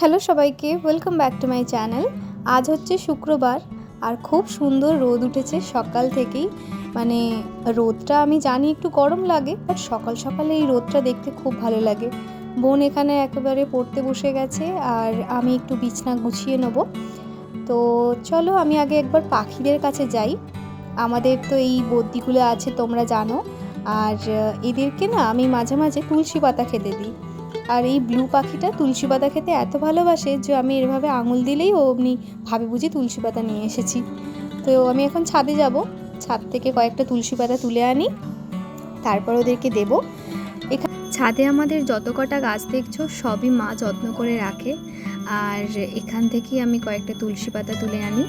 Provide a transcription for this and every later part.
Hello সবাইকে welcome back to my channel আজ হচ্ছে শুক্রবার আর খুব সুন্দর রোদ উঠেছে সকাল থেকেই। মানে রোদটা আমি জানি একটু গরম লাগে বাট সকাল সকালে এই রোদটা দেখতে খুব ভালো লাগে। বোন এখানে একেবারে পড়তে বসে গেছে আর আমি একটু বিছনা গুছিয়ে নেব। তো চলো আমি আগে একবার পাখিদের কাছে যাই। আমাদের তো এই বদ্যিগুলো আছে, তোমরা জানো। আর এদেরকে না আমি মাঝে মাঝে তুলসী পাতা খেতে দিই। আর এই ব্লু পাখিটা তুলসী পাতা খেতে এত ভালোবাসে যে আমি এভাবে আঙুল দিলেই ও অমনি ভাবে বুঝি তুলসী পাতা নিয়ে এসেছি। তো আমি এখন ছাদে যাব। ছাদ থেকে কয়েকটা তুলসী পাতা তুলে আনি। তারপর ওদেরকে দেব। এখানে ছাদে আমাদের যত কটা গাছ দেখছ, সবই মা যত্ন করে রাখে। আর এখান থেকেই আমি কয়েকটা তুলসী পাতা তুলে আনি।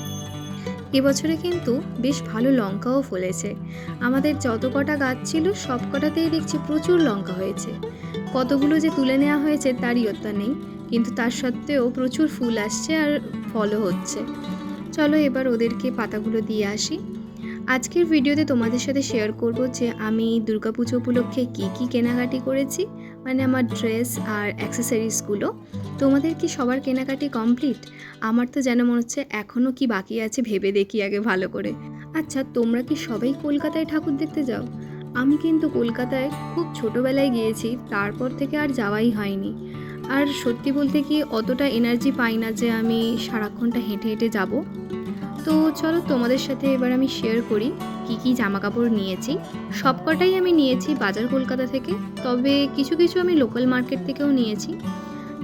এবছরে কিন্তু বেশ ভালো লঙ্কাও ফলেছে। আমাদের যত কটা গাছ ছিল সব কটাতেই দেখছি প্রচুর লঙ্কা হয়েছে। কতগুলো যে তুলে নেওয়া হয়েছে তার ইয়ত্তা নেই, কিন্তু তার সত্ত্বেও প্রচুর ফুল আসছে আর ফলও হচ্ছে। চলো এবার ওদেরকে পাতাগুলো দিয়ে আসি। আজকের ভিডিওতে তোমাদের সাথে শেয়ার করব যে আমি দুর্গাপুজো উপলক্ষে কী কী কেনাকাটি করেছি মানে আমার ড্রেস আর অ্যাক্সেসরিজগুলো তোমাদের কি সবার কেনাকাটি কমপ্লিট আমার তো যেন মনে হচ্ছে এখনও কি বাকি আছে ভেবে দেখি আগে ভালো করে। আচ্ছা তোমরা কি সবাই কলকাতায় ঠাকুর দেখতে যাও? আমি কিন্তু কলকাতায় খুব ছোটোবেলায় গিয়েছি, তারপর থেকে আর যাওয়াই হয়নি। আর সত্যি বলতে কি অতটা এনার্জি পাই না যে আমি সারাক্ষণটা হেঁটে হেঁটে যাব। তো চলো তোমাদের সাথে এবার আমি শেয়ার করি কি কি জামা কাপড় নিয়েছি। সবকটাই আমি নিয়েছি বাজার কলকাতা থেকে, তবে কিছু কিছু আমি লোকাল মার্কেট থেকেও নিয়েছি।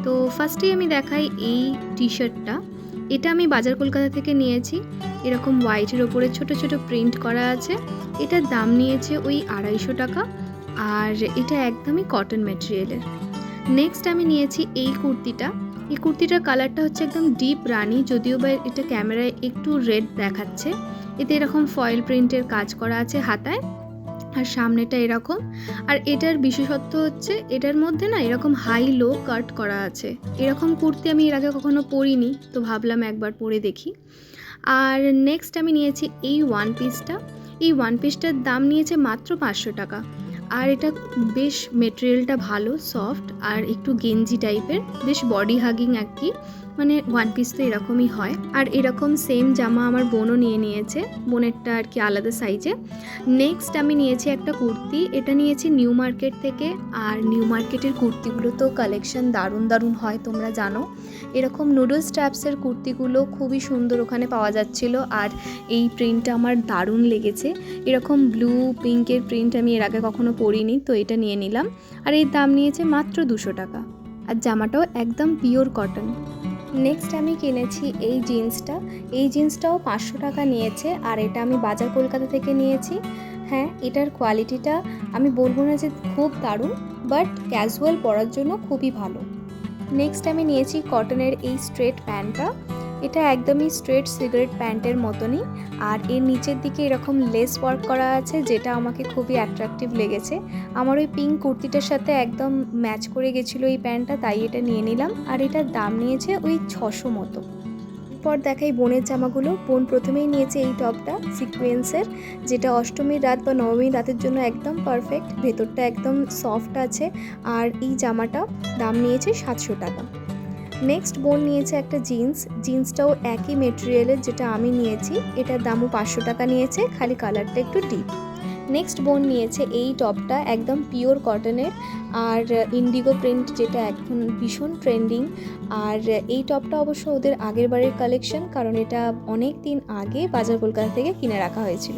তো ফার্স্টেই আমি দেখাই এই টি। শার্টটা এটা আমি বাজার কলকাতা থেকে নিয়েছি। এরকম হোয়াইটের ওপরে ছোট ছোট প্রিন্ট করা আছে। এটার দাম নিয়েছে ওই আড়াইশো টাকা। আর এটা একদমই কটন ম্যাটেরিয়ালের নেক্সট আমি নিয়েছি এই কুর্তিটা। এই কুর্তিটার কালারটা হচ্ছে একদম ডিপ রানি, যদিও বা এটা ক্যামেরায় একটু রেড দেখাচ্ছে। এতে এরকম ফয়েল প্রিন্টের কাজ করা আছে হাতায়। আর সামনেটা এরকম। আর এটার বিশেষত্ব হচ্ছে এটার মধ্যে না এরকম হাই লো কাট করা আছে। এরকম কুর্তি আমি এর আগে কখনো পরিনি, তো ভাবলাম একবার পরে দেখি। আর নেক্সট আমি নিয়েছি এই ওয়ান পিসটা এই ওয়ান পিসটার দাম নিয়েছে মাত্র পাঁচশো টাকা। আর এটা বেশ মেটেরিয়ালটা ভালো সফট আর একটু গেঞ্জি টাইপের বেশ বডি হাগিং আর কি। মানে ওয়ান পিস তো এরকমই হয়। আর এরকম সেম জামা আমার বোনও নিয়ে নিয়েছে, বোনেরটা আর কি আলাদা সাইজে নেক্সট আমি নিয়েছি একটা কুর্তি, এটা নিয়েছি নিউ মার্কেট থেকে, আর নিউ মার্কেটের কুর্তিগুলো তো কালেকশন দারুণ দারুণ হয়, তোমরা জানো। এরকম নুডলস ট্র্যাপসের কুর্তিগুলো খুবই সুন্দর ওখানে পাওয়া যাচ্ছিল, আর এই প্রিন্টটা আমার দারুণ লেগেছে। এরকম ব্লু পিঙ্কের প্রিন্ট আমি এর আগে কখনো পরিনি, তো এটা নিয়ে নিলাম। আর এর দাম নিয়েছে মাত্র দুশো টাকা। আর জামাটাও একদম পিওর কটন নেক্সট আমি কিনেছি এই জিন্সটা। এই জিন্সটাও পাঁচশো টাকা নিয়েছে। আর এটা আমি বাজার কলকাতা থেকে নিয়েছি। হ্যাঁ এটার কোয়ালিটিটা আমি বলব না যে খুব দারুণ বাট ক্যাজুয়াল পরার জন্য খুবই ভালো। নেক্সট আমি নিয়েছি কটনের এই স্ট্রেট প্যান্টটা এটা একদমই স্ট্রেট সিগারেট প্যান্টের মতনই, আর এর নিচের দিকে এরকম লেস ওয়ার্ক করা আছে যেটা আমাকে খুবই অ্যাট্রাকটিভ লেগেছে। আমার ওই পিঙ্ক কুর্তিটার সাথে একদম ম্যাচ করে গেছিল এই প্যান্টটা, তাই এটা নিয়ে নিলাম। আর এটার দাম নিয়েছে ওই ছশো মতো। পর দেখাই বোনের জামাগুলো। বোন প্রথমেই নিয়েছে এই টপটা সিকোয়েন্সের যেটা অষ্টমীর রাত বা নবমীর রাতের জন্য একদম পারফেক্ট ভেতরটা একদম সফট আছে। আর এই জামাটা দাম নিয়েছে সাতশো টাকা। নেক্সট বোন নিয়েছে একটা জিন্স জিন্সটাও একই মেটেরিয়ালের যেটা আমি নিয়েছি। এটার দামও পাঁচশো টাকা নিয়েছে, খালি কালারটা একটু ডিপ নেক্সট বোন নিয়েছে এই টপটা একদম পিওর কটনের আর ইন্ডিগো প্রিন্ট যেটা এখন ভীষণ ট্রেন্ডিং আর এই টপটা অবশ্য ওদের আগের বারের কালেকশন কারণ এটা অনেক দিন আগে বাজার কলকাতা থেকে কিনে রাখা হয়েছিল।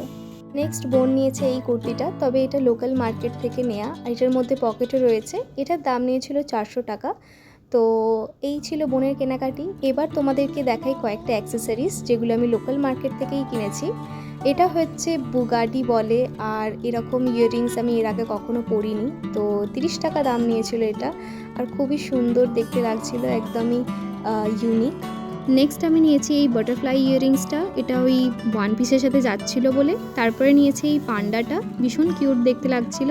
নেক্সট বোন নিয়েছে এই কুর্তিটা, তবে এটা লোকাল মার্কেট থেকে আর এটার মধ্যে পকেটও রয়েছে। এটার দাম নিয়েছিল চারশো টাকা। তো এই ছিল বোনের কেনাকাটি। এবার তোমাদেরকে দেখাই কয়েকটা অ্যাক্সেসরিজ যেগুলো আমি লোকাল মার্কেট থেকেই কিনেছি। এটা হচ্ছে বুগাডি বলে আর এরকম ইয়াররিংস আমি এর আগে কখনো পরিনি। তো তিরিশ টাকা দাম নিয়েছিল এটা। আর খুবই সুন্দর, দেখতে লাগছিল, একদমই ইউনিক নেক্সট আমি নিয়েছি এই বাটারফ্লাই ইয়াররিংসটা এটা ওই ওয়ান পিসের সাথে যাচ্ছিল বলে। তারপরে নিয়েছি এই পান্ডাটা। ভীষণ কিউট দেখতে লাগছিল।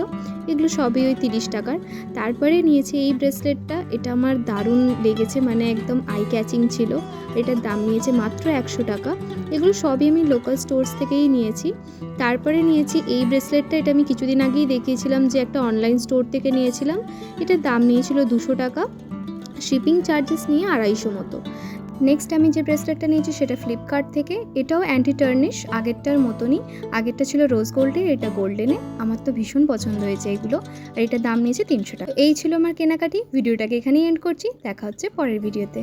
এগুলো সবই ওই তিরিশ টাকার। তারপরে নিয়েছি এই ব্রেসলেটটা এটা আমার দারুণ লেগেছে মানে একদম আই ক্যাচিং ছিল। এটার দাম নিয়েছে মাত্র একশো টাকা। এগুলো সবই আমি লোকাল স্টোর্স থেকেই নিয়েছি। তারপরে নিয়েছি এই ব্রেসলেটটা এটা আমি কিছুদিন আগেই দেখিয়েছিলাম যে একটা অনলাইন স্টোর থেকে নিয়েছিলাম। এটার দাম নিয়েছিল দুশো টাকা। শিপিং চার্জেস নিয়ে আড়াইশো মতো। নেক্সট আমি যে ব্রেসলেটটা নিয়েছি সেটা ফ্লিপকার্ট থেকে। এটাও অ্যান্টি টার্নিশ আগেরটার মতনই। আগেরটা ছিল রোজ গোল্ডে এটা গোল্ডেনে আমার তো ভীষণ পছন্দ হয়েছে এগুলো। আর এটার দাম নিয়েছে তিনশো টাকা। এই ছিল আমার কেনাকাটি। ভিডিওটাকে এখানেই এন্ড করছি। দেখা হচ্ছে পরের ভিডিওতে